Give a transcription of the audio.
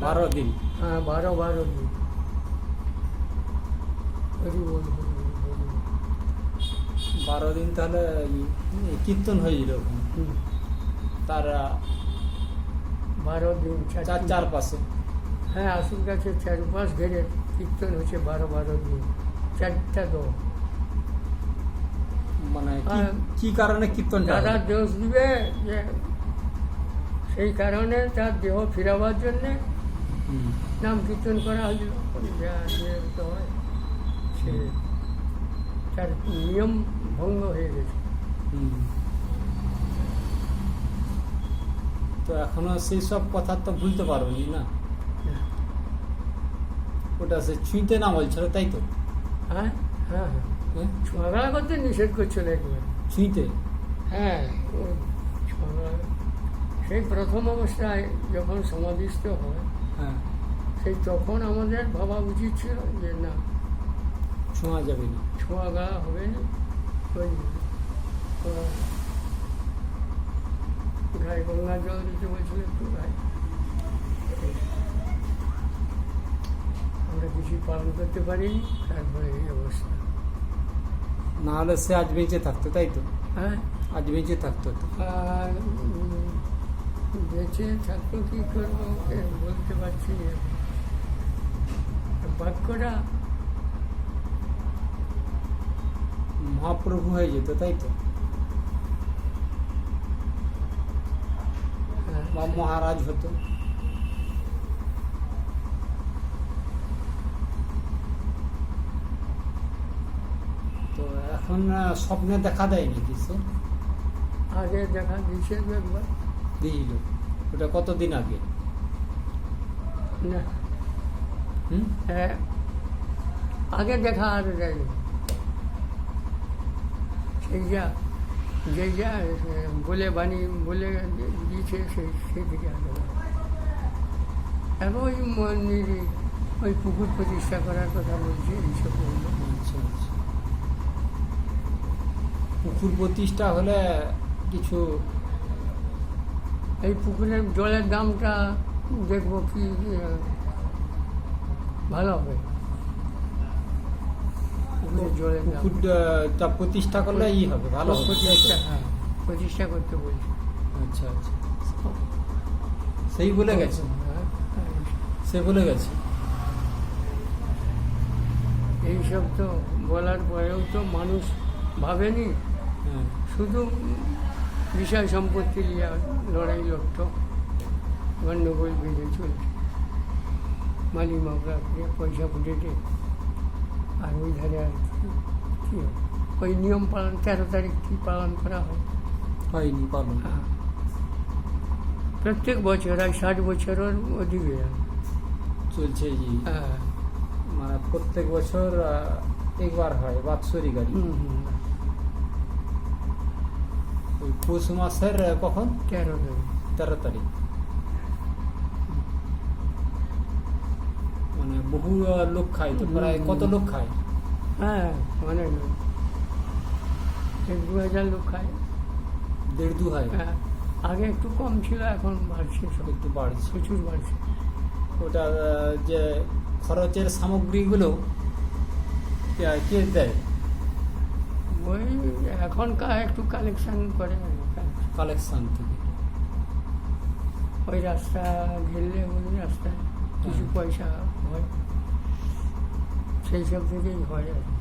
বারো দিন হ্যাঁ বারো বারো দিন। বারো দিন তাহলে কীর্তন হয়েছিল ওখানে হুম, তার বারো দিন চার চারপাশে হ্যাঁ আসুন গাছের চারপাশ ঘেরে কীর্তন হচ্ছে বারো বারো দিন চারটা দল মানে কি- হ্যাঁ। কারণে যারা হলো? দোষ দিবে যে সেই কারণে তার দেহ ফিরাবার জন্যে। নাম কীর্তন করা যা হয় সে তার নিয়ম ভঙ্গ হয়ে গেছে। তো এখনও সেই সব কথা তো ভুলতে পারোনি না? ওটা সে ছুঁইতে না বলছিল তাই তো? হ্যাঁ হ্যাঁ হ্যাঁ। হ্যাঁ? করতে নিষেধ করছিল একবার। ছুঁইতে? হ্যাঁ সেই প্রথম অবস্থায় যখন সমাধিস্থ হয় হ্যাঁ। সেই তখন আমাদের ভাবা উচিত ছিল যে না ছোঁয়া যাবে না। ছোঁয়া গা হবে না ওই গায়ে গঙ্গা জল দিতে বলছিল একটু গায়ে আমরা কিছুই পালন করতে পারিনি তারপরে এই অবস্থা। না হলে সে আজ বেঁচে থাকতো তাই তো? হ্যাঁ। আজ বেঁচে থাকতো তো। বেঁচে থাকতো কি করব? ওকে বলতে পারছি বাক্যটা মহাপ্রভু হয়ে যেত তাই তো? বা মহারাজ হতো। তো এখন স্বপ্নে দেখা দেয়নি সে আগে দেখা দিয়েছে একবার। দিয়েছিল ওটা কতদিন আগে? না। হুম? হ্যাঁ। আগে দেখা আর যায়নি। সেই যা যে যা বলে বাণী বলে দিয়েছে সেই থেকে আগে এখন ওই ওই পুকুর প্রতিষ্ঠা করার কথা বলছে এইসব আচ্ছা আচ্ছা। পুকুর প্রতিষ্ঠা হলে কিছু এই পুকুরের জলের দামটা দেখব কি ভালো হবে। জলের দাম। পুকুরটা প্রতিষ্ঠা করলে ই হবে ভালো? প্রতিষ্ঠা হ্যাঁ প্রতিষ্ঠা করতে বলছি আচ্ছা আচ্ছা। সেই বলে গেছে। সে বলে গেছে। এইসব তো বলার পরেও তো মানুষ ভাবেনি। হ্যাঁ। শুধু বিষয় সম্পত্তি নিয়ে লড়াই লড়ত। গণ্ডগোল বেঁধে চলছে মালি মামলা করে পয়সা ফুটেছে আর ওই ধারে আর কি- ওই নিয়ম পালন তেরো তারিখ কি পালন করা হয়? হয়নি পালন। হ্যাঁ। প্রত্যেক বছর আর ষাট বছরের অধিক চলছে ই হ্যাঁ। মানে প্রত্যেক বছর একবার হয় বাৎসরিক। ওই পৌষ মাসের কখন? তেরো তারিখ। তেরো তারিখ। মানে বহু লোক খায় তো প্রায় কত লোক খায়? হ্যাঁ অনেক লোক। দু হাজার লোক খায়। দেড় দু হয় হ্যাঁ আগে একটু কম ছিল এখন বাড়ছে সব। একটু বাড়ছে। প্রচুর বাড়ছে। ওটা যে খরচের সামগ্রীগুলো কে দেয়? ওই এখনকার একটু কালেকশন করে কালেকশন থেকে ওই রাস্তা ঘেরলে ওই রাস্তায় কিছু হ্যাঁ। পয়সা হয় সেই সব থেকেই হয় আর কি।